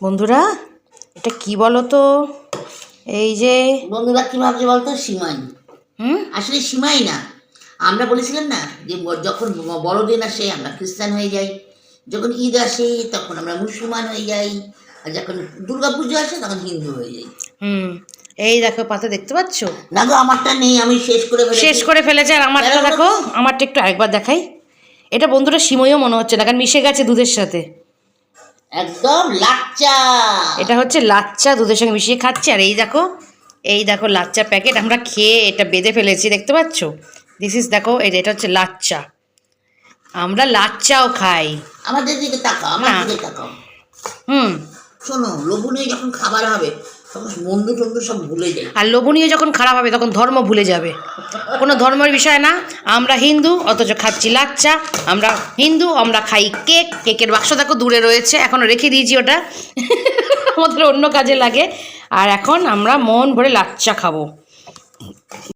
বন্ধুরা এটা কি বলো তো এই যে বন্ধুরা কি ভাবছে বলতো? সীমাই। হুম? আসলে সীমাই না। আমরা বলেছিলাম না যে যখন বড়দিন আসে আমরা খ্রিস্টান হয়ে যাই। যখন ঈদ আসে তখন আমরা মুসলমান হয়ে যাই। আর যখন দুর্গা পুজো আসে তখন হিন্দু হয়ে যাই। হুম। এই দেখো পাতা দেখতে পাচ্ছ? না গো আমারটা নেই আমি শেষ করে শেষ করে ফেলেছি আর আমারটা দেখো আমারটা একটু আরেকবার দেখাই। এটা বন্ধুরা সিমইও মনে হচ্ছে না কারণ মিশে গেছে দুধের সাথে। একদম লাচ্চা। এটা হচ্ছে লাচ্চা দুধের সঙ্গে মিশিয়ে খাচ্ছি। আর এই দেখো এই দেখো লাচ্চা প্যাকেট। আমরা খেয়ে এটা বেঁধে ফেলেছি দেখতে পাচ্ছ? দিস ইজ দেখো এই এটা হচ্ছে লাচ্চা। আমরা লাচ্চাও খাই। আমাদের দিকে তাকাও আমার দিকে তাকাও। হুম। শোনো লোভনীয় যখন খাবার হবে তখন বন্ধু টন্ধু সব ভুলে যাই। আর লোভনীয় যখন খারাপ হবে তখন ধর্ম ভুলে যাবে। কোনো ধর্মের বিষয় না। আমরা হিন্দু, অথচ খাচ্ছি লাচ্চা। আমরা হিন্দু, আমরা খাই কেক। কেকের বাক্স দেখো দূরে রয়েছে এখনও রেখে দিয়েছি ওটা। আমাদের অন্য কাজে লাগে। আর এখন আমরা মন ভরে লাচ্চা খাব।